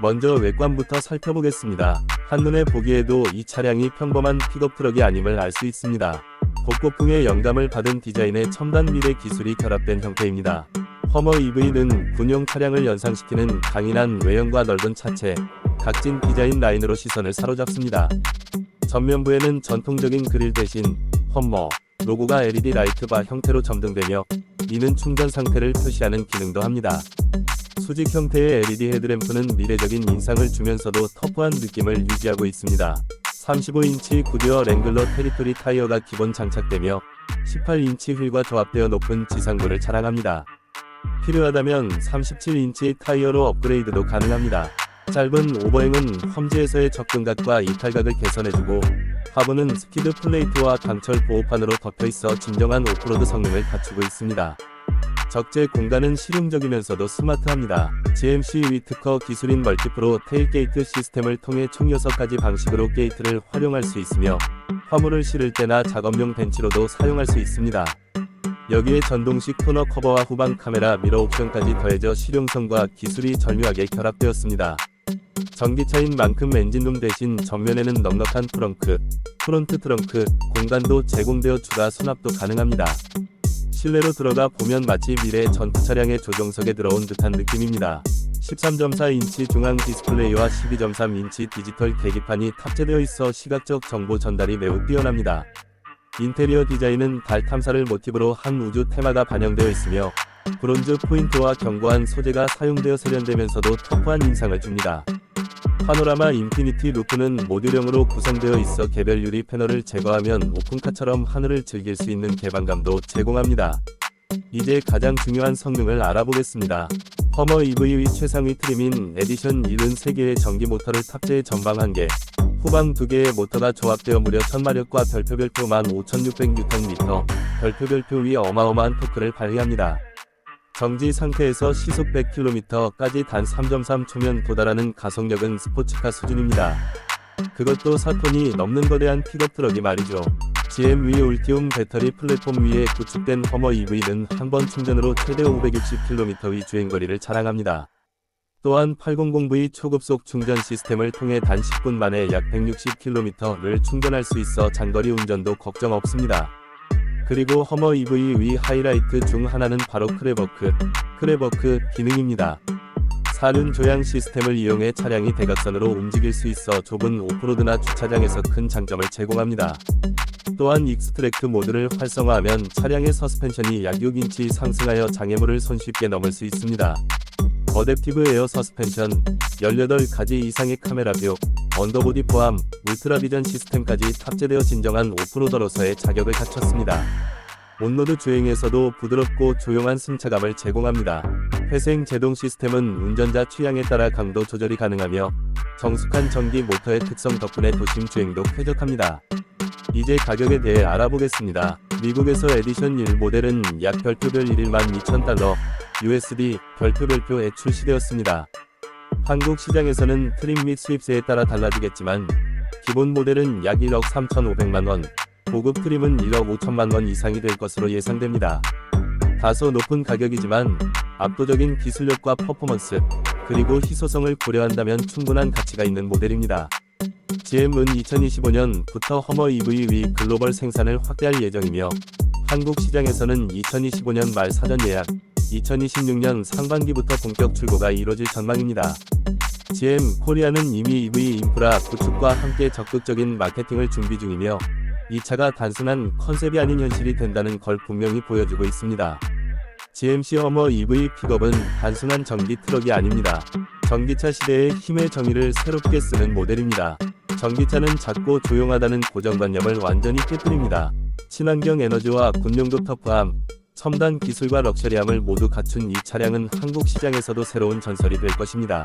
먼저 외관부터 살펴보겠습니다. 한눈에 보기에도 이 차량이 평범한 픽업 트럭이 아님을 알 수 있습니다. 복고풍의 영감을 받은 디자인의 첨단 미래 기술이 결합된 형태입니다. 허머 EV는 군용 차량을 연상시키는 강인한 외형과 넓은 차체, 각진 디자인 라인으로 시선을 사로잡습니다. 전면부에는 전통적인 그릴 대신 험머 로고가 LED 라이트바 형태로 점등되며 이는 충전 상태를 표시하는 기능도 합니다. 수직 형태의 LED 헤드램프는 미래적인 인상을 주면서도 터프한 느낌을 유지하고 있습니다. 35인치 구디어 랭글러 테리토리 타이어가 기본 장착되며 18인치 휠과 조합되어 높은 지상부를 자랑합니다. 필요하다면 37인치 타이어로 업그레이드도 가능합니다. 짧은 오버행은 험지에서의 접근각과 이탈각을 개선해주고 하부는 스키드 플레이트와 강철 보호판으로 덮여 있어 진정한 오프로드 성능을 갖추고 있습니다. 적재 공간은 실용적이면서도 스마트합니다. GMC 위특허 기술인 멀티프로 테일 게이트 시스템을 통해 총 6가지 방식으로 게이트를 활용할 수 있으며 화물을 실을 때나 작업용 벤치로도 사용할 수 있습니다. 여기에 전동식 토너 커버와 후방 카메라 미러 옵션까지 더해져 실용성과 기술이 절묘하게 결합되었습니다. 전기차인 만큼 엔진룸 대신 전면에는 넉넉한 트렁크, 프론트 트렁크, 공간도 제공되어 추가 수납도 가능합니다. 실내로 들어가 보면 마치 미래 전투 차량의 조종석에 들어온 듯한 느낌입니다. 13.4인치 중앙 디스플레이와 12.3인치 디지털 계기판이 탑재되어 있어 시각적 정보 전달이 매우 뛰어납니다. 인테리어 디자인은 달 탐사를 모티브로 한 우주 테마가 반영되어 있으며 브론즈 포인트와 견고한 소재가 사용되어 세련되면서도 터프한 인상을 줍니다. 파노라마 인피니티 루프는 모듈형으로 구성되어 있어 개별 유리 패널을 제거하면 오픈카처럼 하늘을 즐길 수 있는 개방감도 제공합니다. 이제 가장 중요한 성능을 알아보겠습니다. 허머 EV 최상위 트림인 에디션 73개의 전기 모터를 탑재해 전방 1개, 후방 2개의 모터가 조합되어 무려 1000마력과 별표별표 15600Nm, 별표별표 위 어마어마한 토크를 발휘합니다. 정지 상태에서 시속 100km까지 단 3.3초면 도달하는 가속력은 스포츠카 수준입니다. 그것도 4톤이 넘는 거대한 픽업 트럭이 말이죠. GM 위 울티움 배터리 플랫폼 위에 구축된 허머 EV는 한 번 충전으로 최대 560km의 주행거리를 자랑합니다. 또한 800V 초급속 충전 시스템을 통해 단 10분 만에 약 160km를 충전할 수 있어 장거리 운전도 걱정 없습니다. 그리고 허머 EV 위 하이라이트 중 하나는 바로 크레버크, 크레버크 기능입니다. 사륜 조향 시스템을 이용해 차량이 대각선으로 움직일 수 있어 좁은 오프로드나 주차장에서 큰 장점을 제공합니다. 또한 익스트랙트 모드를 활성화하면 차량의 서스펜션이 약 6인치 상승하여 장애물을 손쉽게 넘을 수 있습니다. 어댑티브 에어 서스펜션, 18가지 이상의 카메라 뷰, 언더보디 포함, 울트라 비전 시스템까지 탑재되어 진정한 오프로더로서의 자격을 갖췄습니다. 온로드 주행에서도 부드럽고 조용한 승차감을 제공합니다. 회생 제동 시스템은 운전자 취향에 따라 강도 조절이 가능하며 정숙한 전기 모터의 특성 덕분에 도심 주행도 쾌적합니다. 이제 가격에 대해 알아보겠습니다. 미국에서 에디션 1 모델은 약 별표별 1만 2천 달러, USD 별표별표에 출시되었습니다. 한국 시장에서는 트림 및 수입세에 따라 달라지겠지만 기본 모델은 약 1억 3,500만 원, 고급 트림은 1억 5천만 원 이상이 될 것으로 예상됩니다. 다소 높은 가격이지만 압도적인 기술력과 퍼포먼스, 그리고 희소성을 고려한다면 충분한 가치가 있는 모델입니다. GM은 2025년부터 허머 EV 위 글로벌 생산을 확대할 예정이며 한국 시장에서는 2025년 말 사전 예약, 2026년 상반기부터 본격 출고가 이뤄질 전망입니다. GM 코리아는 이미 EV 인프라 구축과 함께 적극적인 마케팅을 준비 중이며 이 차가 단순한 컨셉이 아닌 현실이 된다는 걸 분명히 보여주고 있습니다. GMC 허머 EV 픽업은 단순한 전기 트럭이 아닙니다. 전기차 시대의 힘의 정의를 새롭게 쓰는 모델입니다. 전기차는 작고 조용하다는 고정관념을 완전히 깨뜨립니다. 친환경 에너지와 군용도 터프함, 첨단 기술과 럭셔리함을 모두 갖춘 이 차량은 한국 시장에서도 새로운 전설이 될 것입니다.